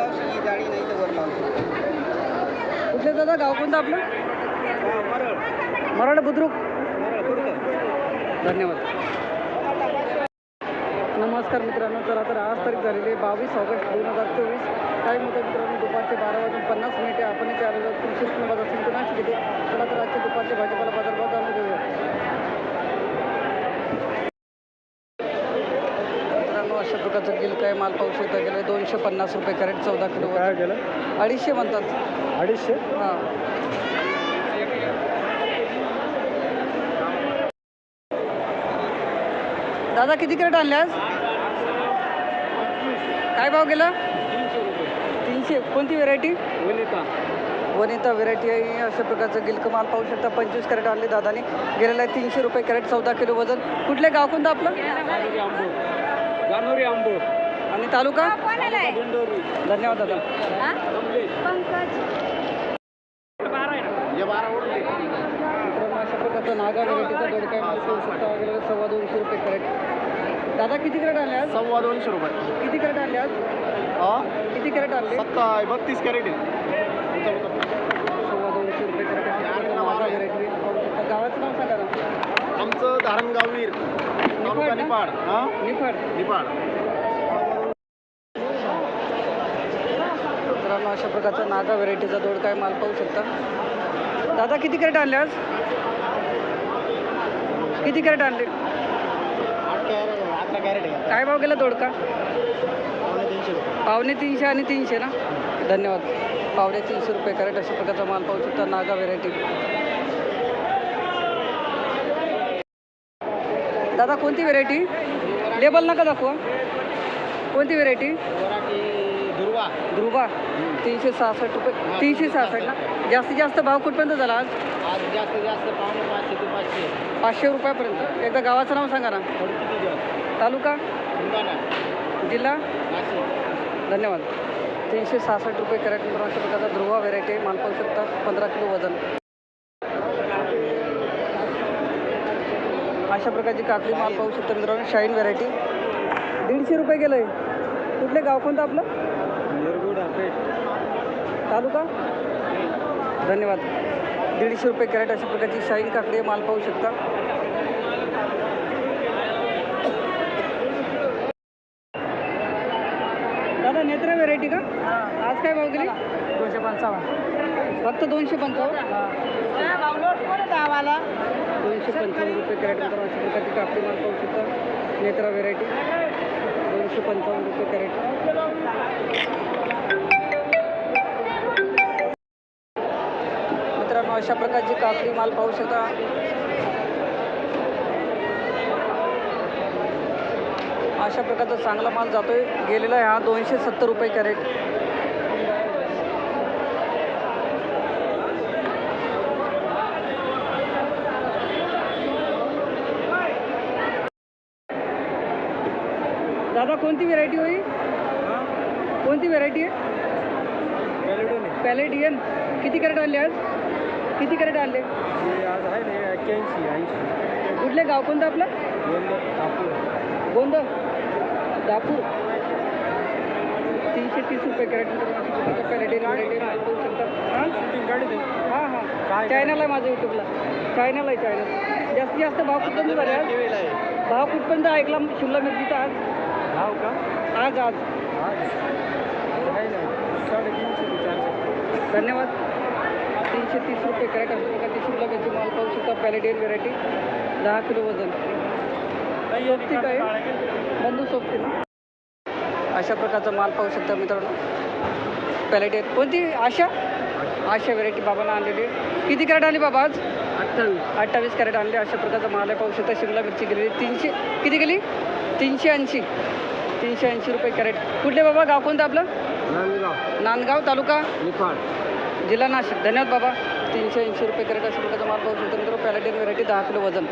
ही जाळी नाही तर वर लावतो. कुठलं दादा? गाव कोणतं आपलं? मराठा बुद्रुक. धन्यवाद. नमस्कार मित्रांनो तर आता आज तारीख झालेली आहे बावीस ऑगस्ट दोन हजार चोवीस. काही होता मित्रांनो दुपारचे बारा वाजून पन्नास मिनिटे आपण इथे आलेलो आहोत कृषी उत्पन्न बाजार समिती नाशिक येथे चला तर आजचे दुपारचे भाजीपाला बाजारभाव जाणून घेऊया मित्रांनो अशा प्रकारचं गिल काय माल पाहू शकता गेलं दोनशे पन्नास रुपये कॅरेट चौदा किलो काय गेलं? अडीचशे म्हणतात. अडीचशे? हां. दादा किती कॅरेट आणले आज? काय भाव गेला? तीनशे. कोणती व्हेरायटी वनिता. वनिता व्हेरायटी आहे. अशा प्रकारचं गिलक माल पाहू शकता. पंचवीस कॅरेट आणले दादाने. गेलेला आहे तीनशे रुपये कॅरेट चौदा किलो वजन. कुठले गाव कोणतं आपलं? जानोरी आंबो. तालुका? धन्यवाद दादा. हे? बारा ओढले मित्रांनो अशा प्रकारचा नागा व्हेरायटीचा दोडका माल पाहू शकता वगैरे सव्वा दोनशे रुपये कॅरेट दादा किती कॅरेट आणले आज? सव्वा दोनशे रुपये. किती कॅरेट आणले आज? हा? किती कॅरेट आणले सत्ता बत्तीस कॅरेट आहे. सव्वा दोनशे रुपये कॅरेट अशा प्रकारचा नागा व्हेरायटी पाहू शकता. गावाचं नाव सांगा ना. आमचं धारणगाव वीर तालुका ना? निपाड हा? निफाड. निपाड मित्रांनो अशा प्रकारचा नागा व्हेरायटीचा दोडका माल पाहू शकता. दादा किती कॅरेट आणले आज? किती कॅरेट आणले? काय भाव गेला दोडका? पावणे तीनशे पावणे तीनशे आणि तीनशे ना? धन्यवाद. पावणे तीनशे रुपये कॅरेट अशा प्रकारचा माल पाहू शकता नागा व्हेरायटी. दादा कोणती व्हेरायटी? लेबल नका दाखवा. कोणती व्हेरायटी? दुर्वा. ध्रुवा तीनशे सहासष्ट रुपये. तीनशे सहासष्ट ना? जास्तीत जास्त भाव कुठपर्यंत झाला आज? आज जास्तीत जास्त पावणे पाचशे ते पाचशे. पाचशे रुपयापर्यंत. एकदा गावाचं नाव सांगा ना. तालुका? जिल्हा? धन्यवाद. तीनशे सहासष्ट रुपये कॅरेट अशा प्रकारचा ध्रुवा व्हेरायटी माल पाहू शकता पंधरा किलो वजन. अशा प्रकारची काकडी माल पाहू शकता मित्रांनो शाईन व्हेरायटी दीडशे रुपये गेलं आहे कुठले गाव कोणतं आपलं? तालुका? धन्यवाद. दीडशे रुपये कॅरेट अशा प्रकारची शाईन काकडी माल पाहू शकता. दादा नेत्रा व्हेरायटी का? आज काय भाव गेली? दोनशे पंचावन्न. फक्त दोनशे पंचावन्न? दोनशे पंचावन्न रुपये कॅरेट अशा प्रकारची काकडी माल पाहू शकता. नेत्रा व्हेरायटी एकशे पंचावन्न रुपये कॅरेट. मित्रांनो अशा प्रकारची काकडी माल पाहू शकता. अशा प्रकारचा चांगला माल जातोय. गेलेला आहे हा दोनशे सत्तर रुपये कॅरेट. कोणती व्हेरायटी होई? कोणती व्हेरायटी आहे पॅलेडियन किती कॅरेट आणले आज? किती कॅरेट आणले? आज आहे ना एक्क्याऐंशी ऐंशी. कुठले गाव कोणतं आपलं? गोंद दापूर. तीनशे तीस रुपये कॅरेट पॅलेडियन पाहू शकता. हां? हां? चायनाला आहे माझं यूट्यूबला चायनाला आहे चायना जास्तीत जास्त भाव कुठपर्यंत झाले भाव कुठपर्यंत ऐकला शिमला मिरचीचा आज. भाव का? आज आज साडेतीनशे ते चारशे धन्यवाद. तीनशे तीस रुपये कॅरेट अशा प्रकारची शिमला मिरची माल पाहू शकता पॅलेडियन व्हेरायटी दहा किलो वजन. सोबती काय बंधू सोबती ना? अशा प्रकारचा माल पाहू शकता मित्रांनो. पॅलेडियन कोणती? आशा? आशा व्हेरायटी बाबांना आणलेली. आहे. किती कॅरेट आली बाबा आज? अठ्ठावीस. अठ्ठावीस कॅरेट आणले. अशा प्रकारचा माल आहे. पाहू शकता शिमला मिरची गेलेली तीनशे. किती गेली? तीनशे ऐंशी. तीनशे ऐंशी रुपये कॅरेट. कुठले बाबा? गाव कोणतं आपलं? नांदगाव. नांदगाव तालुका? निफाड. जिल्हा नाशिक. धन्यवाद बाबा. तीनशे ऐंशी रुपये कॅरेट अशा प्रकारचा माल पाहू शकतो मित्रांनो. पॅलेटिन व्हेरायटी दहा किलो वजन.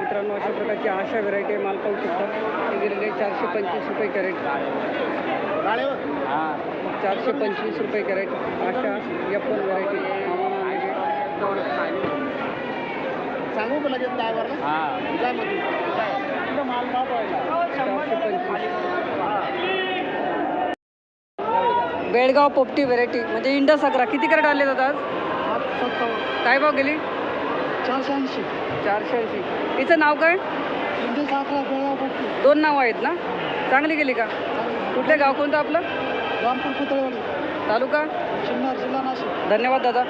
मित्रांनो अशा प्रकारची आशा व्हेरायटी माल पाहू शकता. हे गेलेले चारशे पंचवीस रुपये कॅरेट. चारशे पंचवीस रुपये crate. Asha F one variety सांगू का लगेच ड्रायव्हरला. जाय. तिथं माल बेळगाव पोपटी व्हेरायटी म्हणजे इंडस अकरा किती कॅरेट दादा आज? काय भाव गेली? चारशे ऐंशी. चारशे ऐंशी. हिचं नाव काय? इंडियन अकरा बेळगाव पोपटी. दोन नावं आहेत ना? चांगली गेली का? कुठलं गाव कोणतं आपलं? रामपूर पुतळेवाडी. तालुका? शिन्नर जिल्हा नाशिक. धन्यवाद दादा.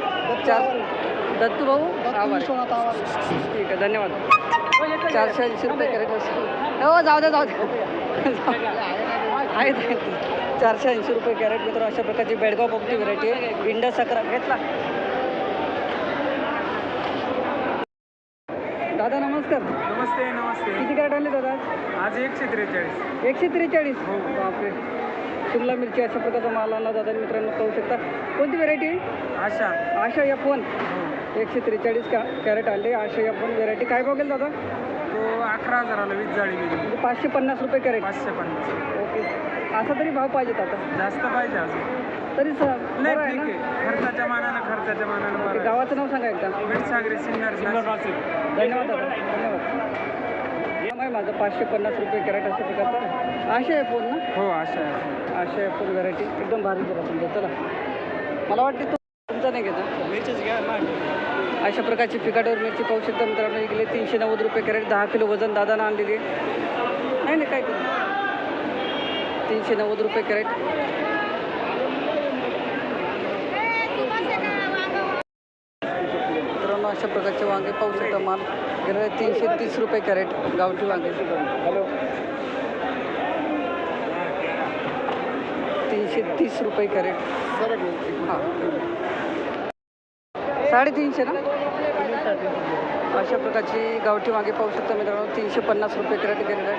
चार दत्तू भाऊ? ठीक आहे धन्यवाद. चारशे ऐंशी रुपये कॅरेट असतो. हो जाऊ दे जाऊ दे. आहेत. चारशे ऐंशी रुपये कॅरेट मित्र अशा प्रकारची बेडगाव पोपटी व्हरायटी आहे इंडस अकरा घेतला. दादा नमस्कार. नमस्ते नमस्ते. किती कॅरेट आणले दादा? आज एकशे त्रेचाळीस. एकशे त्रेचाळीस? बापरे. शिमला मिरची अशा प्रकारचा माल आणला दादा मित्रांनो पाहू शकता. कोणती व्हेरायटी आशा. आशा या फोन एकशे त्रेचाळीस का कॅरेट आणले? आशा या फोन व्हेरायटी काय बघेल दादा? अकरा हजाराला वीस जाळी गेली. म्हणजे पाचशे पन्नास रुपये कॅरेट. पाचशे पन्नास. ओके. असा तरी भाव पाहिजेत आता. जास्त पाहिजे अजून. तरी स- नाही बरं आहे ठीक ना आहे. खर्चाच्या मानानं खर्चाच्या मानानं बरं. गावाचं नाव सांगा एकदा. मिठसागरी सिन्नर. धन्यवाद दादा. धन्यवाद. आहे माझं पाचशे पन्नास रुपये कॅरेट अशा प्रकारचा आशा आहे फोन ना? हो आशा आहे. आशा आहे फोन व्हरायटी एकदम भारी जरा समजा चला. मला वाटते तो तुमचा नाही घेता घ्या ना. अशा प्रकारची पिकाटवर मिरची पाहू शकता मित्रांनो. इकडे तीनशे नव्वद रुपये कॅरेट दहा किलो वजन दादानं आणलेली नाही नाही काय तीनशे नव्वद रुपये कॅरेट. मित्रांनो अशा प्रकारचे वांगे पाहू शकता माल. गेले तीनशे तीस रुपये कॅरेट गावठी वांगे. तीनशे तीस रुपये कॅरेट. हां. साडेतीनशे ना? अशा प्रकारची गावठी वांगे पाहू शकता मित्रांनो. तीनशे पन्नास रुपये कॅरेट गेलेलं आहे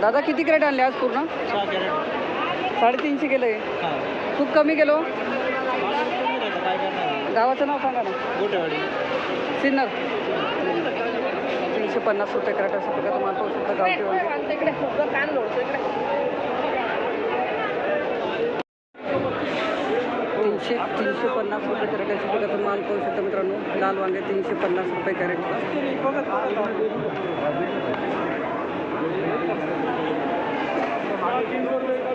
दादा किती कॅरेट आणले आज पूर्ण? साडेतीनशे गेलं. आहे खूप कमी गेलो गावाचं नाव सांगा ना. सिन्नर. तीनशे पन्नास रुपये कॅरेट अशा प्रकारचं माल पाहू शकता गावठी वांगे. तीनशे तीनशे पन्नास रुपये कॅरेट अशा तर माल पाहू शकता मित्रांनो लाल वांगे तीनशे पन्नास रुपये कॅरेट.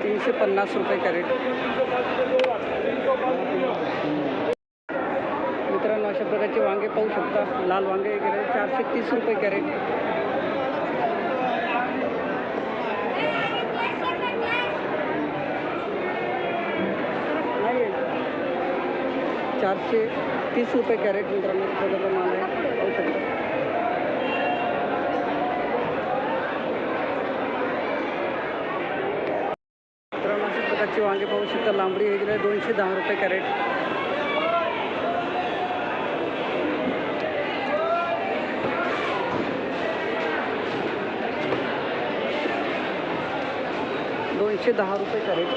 तीनशे पन्नास रुपये कॅरेट. मित्रांनो अशा प्रकारचे वांगे पाहू शकता. लाल वांगे वगैरे चारशे तीस रुपये कॅरेट नाही आहे. चारशे तीस रुपये कॅरेट मित्रांनो अशा माल आहे पाहू शकता मित्रांनो अशा प्रकारची वांगे पाहू शकता. लांबडी हे दोनशे दहा रुपये कॅरेट. दोनशे दहा रुपये कॅरेट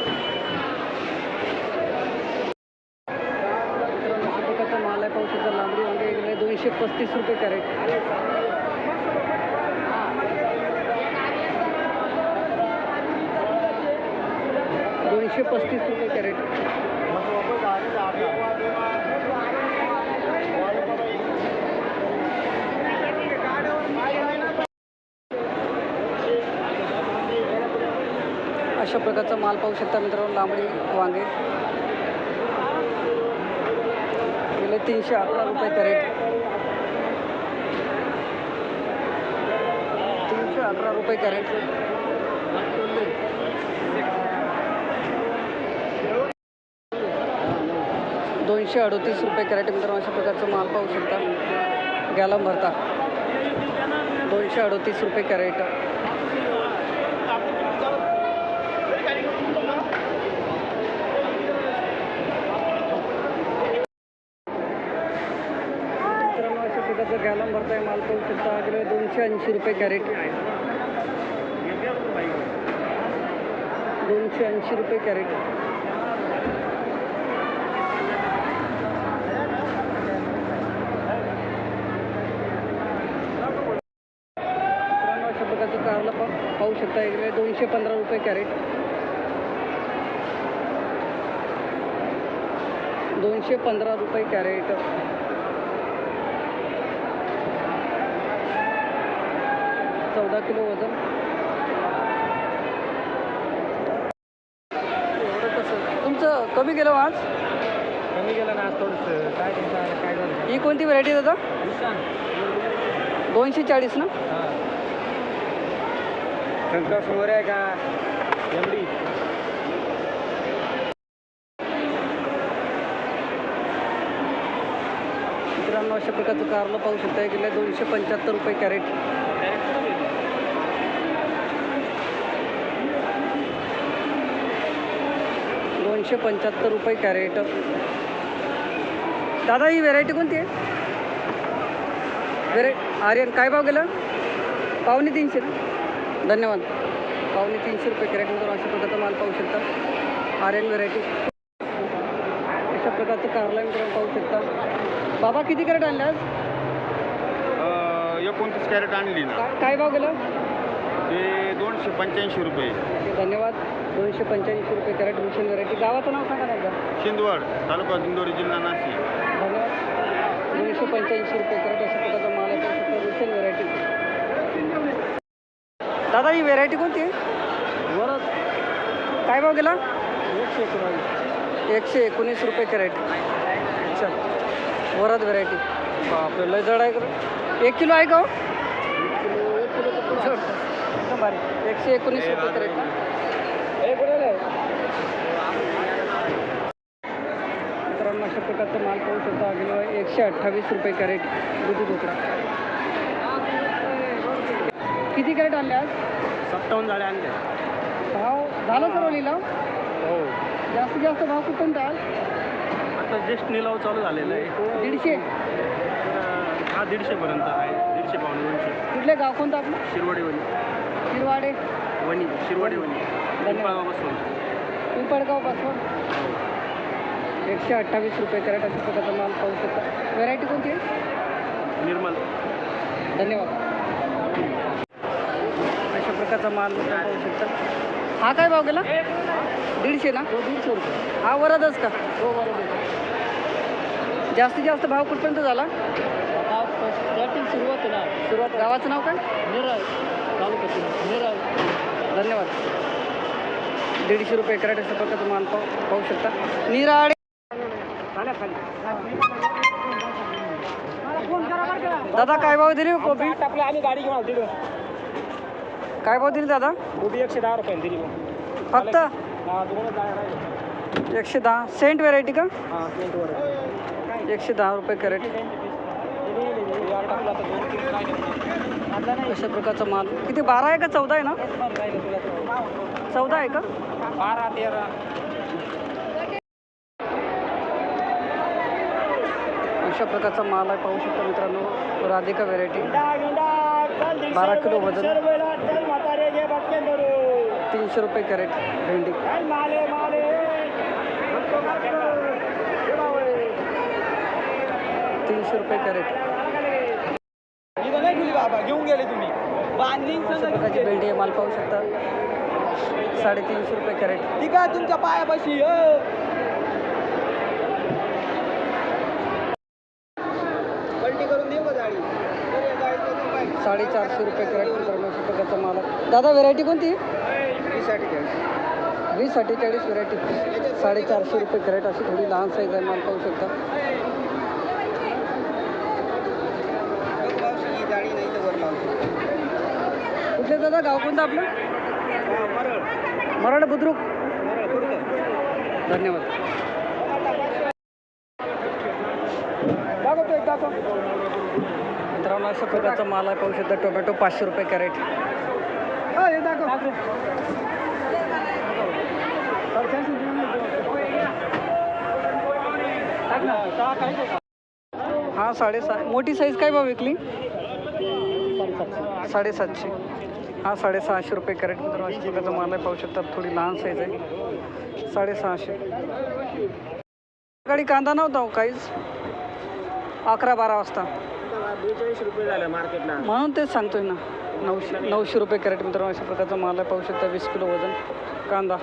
मित्रांनो अशा प्रकारचा माल आहे पाहू शकता लांबडी वांगे हे गेले दोनशे पस्तीस रुपये कॅरेट. दोनशे पस्तीस रुपये कॅरेट. अशा प्रकारचा माल पाहू शकता मित्रांनो लांबडी वांगे. गेले तीनशे अकरा रुपये कॅरेट. तीनशे अकरा रुपये कॅरेट. दोनशे अडतीस रुपये कॅरेट मित्रांनो अशा प्रकारचा माल पाहू शकता. गॅलम भरता. दोनशे अडतीस रुपये कॅरेट मित्रांनो जो गॅलम भरताय माल पाहू शकता आग्रे दोनशे ऐंशी रुपये कॅरेट. दोनशे ऐंशी रुपये कॅरेट. कारला पाहू शकता इकडे दोनशे पंधरा रुपये कॅरेट. दोनशे पंधरा रुपये कॅरेट. चौदा किलो वजन. तुमचं कमी केलं आज? कमी केलं ना आज थोडंसं. काय तुमचं ही कोणती व्हरायटी दादा? दोनशे चाळीस ना? शंकर समोर आहे का? एवढी. मित्रांनो अशा प्रकारचं कारलं पाहू शकता गेल्या दोनशे पंच्याहत्तर रुपये कॅरेट. दोनशे पंच्याहत्तर रुपये कॅरेट. दादा ही व्हेरायटी कोणती आहे? व्हेराय आर्यन काय भाव गेला? पावणे तीनशे ना? धन्यवाद. पावणे तीनशे रुपये कॅरेटनंतर अशा प्रकारचा माल पाहू शकता. आर्यन व्हेरायटी अशा प्रकारचं कारला मित्रांनो पाहू शकता. बाबा किती कॅरेट आणले आज? एकोणतीस कॅरेट आणली ना. काय काय भाव गेला? ते दोनशे पंच्याऐंशी रुपये. धन्यवाद. दोनशे पंच्याऐंशी रुपये कॅरेट मिशन व्हरायटी गावाचं नाव सांगा एकदा. शिंदवड तालुका दिंडोरी जिल्हा नाशिक. धन्यवाद दोनशे पंच्याऐंशी रुपये कॅरेट अशा प्रकारचा माल आहे. शकता मिशन व्हरायटी दादा ही व्हेरायटी कोणती आहे? वरद काय भाव गेला? एकशे एकोणीस एकशे एकोणीस रुपये कॅरेट. अच्छा. वरद व्हेरायटी बापरे लय जड आहे एक किलो आहे का हो? जड. एकदम भारी. एकशे एकोणीस रुपये कॅरेट ना मित्रांनो अशा प्रकारचा माल पाहू शकता. आहे एकशे अठ्ठावीस रुपये कॅरेट दुधी भोपळा किती कॅरेट आणले आज? सत्तावन्न झाडे आणले. भाव झाला सर्व लिलाव? हो. जास्तीत जास्त भाव कुठून आज? आता जस्ट निलाव चालू झालेला आहे. दीडशे? हा दीडशेपर्यंत आहे. दीडशे पावणे दोनशे. कुठले गाव कोणतं आपलं? शिरवाडी वणी. शिरवाडे. वणी. शिरवाडी वणी. पिंपळगावापासून पिंपळगाव बसवण एकशे अठ्ठावीस रुपये कॅरेट अशा प्रकारचा माल पाहू शकता. व्हेरायटी कोणती आहे? निर्मल. धन्यवाद. अशा प्रकारचा माल पाहू शकता. हा काय भाव गेला? दीडशे ना? दीडशे रुपये. हा वरदच का? हो बरोबर जास्तीत जास्त भाव कुठपर्यंत झाला? सुरुवात ना सुरुवात. गावाचं नाव काय? निराळ तालुक्यातील निराळ धन्यवाद. दीडशे रुपये प्रकारचा माल पाहू पाहू शकता. निराळे दादा काय भाव दिली हो कोबी? आपलं आम्ही गाडी घेऊन दिलो काय भाव दिली दादा? उभी एकशे दहा रुपये दिली फक्त? हा एकशे दहा. सेंट व्हेरायटी का? एकशे दहा रुपये कॅरेट टाकला अशा प्रकारचा माल? किती बारा आहे का चौदा आहे ना? चौदा आहे का? बारा तेरा. अशा प्रकारचा माल आहे पाहू शकता मित्रांनो. राधिका व्हेरायटी बारा किलो वजन. तीनशे रुपये कॅरेट भेंडी. तीनशे रुपये कॅरेट. घेऊन गेले तुम्ही अशा प्रकारची भेंडी आहे माल पाहू शकता. साडेतीनशे रुपये कॅरेट. ठीक आहे तुमच्या पायापाशी पलटी करून देऊ का जाळी साडेचारशे रुपये कॅरेट मित्रांनो अशा प्रकारचा माल आहे दादा व्हेरायटी कोणती? वीस अठ्ठेचाळीस व्हेरायटी साडेचारशे रुपये कॅरेट अशी थोडी लहान साईज आहे माल पाहू शकता. कुठले दादा गाव कोणतं आपलं? मराठा बुद्रुक. धन्यवाद. दाखवतो एक दाखव मित्रांनो प्रकारचा माल आहे पाहू शकता टोमॅटो पाचशे रुपये कॅरेट. हे हा साडेसहा मोठी साईज काय भाव विकली? साडेसातशे. हा साडेसहाशे रुपये कॅरेट मित्रांनो अशा प्रकारचा माल आहे पाहू शकता थोडी लहान साईज आहे. साडेसहाशे. सकाळी कांदा नव्हता हो काहीच? अकरा बारा वाजता. बेचाळीस रुपये झालं मार्केटला. म्हणून तेच सांगतोय ना. नऊशे नऊशे रुपये कॅरेट मित्रांनो अशा प्रकारचा माल आहे. पाहू शकता वीस किलो वजन. कांदा.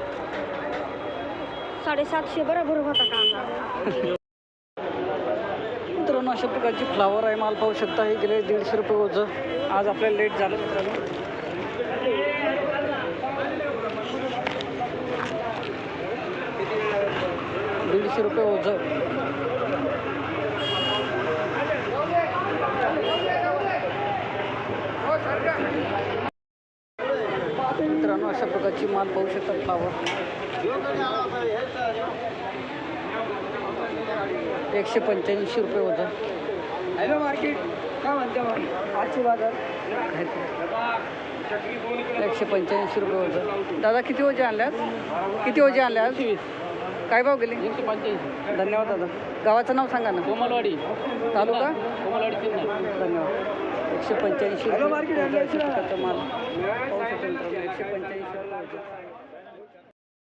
साडेसातशे बरोबर होता कांदा. मित्रांनो अशा प्रकारची फ्लावर आहे माल. पाहू शकता हे गेले दीडशे रुपये ओझं आज आपल्याला लेट झालं मित्रांनो. पंच्याऐंशी रुपये ओझं मित्रांनो अशा प्रकारची माल पाहू शकता फ्लावर एकशे पंच्याऐंशी रुपये ओझं हॅलो मार्केट काय म्हणते आजची बाजार? एकशे पंच्याऐंशी रुपये ओझं दादा किती ओझे आणल्यात? किती ओझे आणल्यात? काय भाव गेले? एकशे पंच्याऐंशी. धन्यवाद दादा. गावाचं नाव सांगा ना. कोमलवाडी. तालुका? कोमलवाडी धन्यवाद. एकशे पंच्याऐंशी रुपये. माल. एकशे पंच्याऐंशी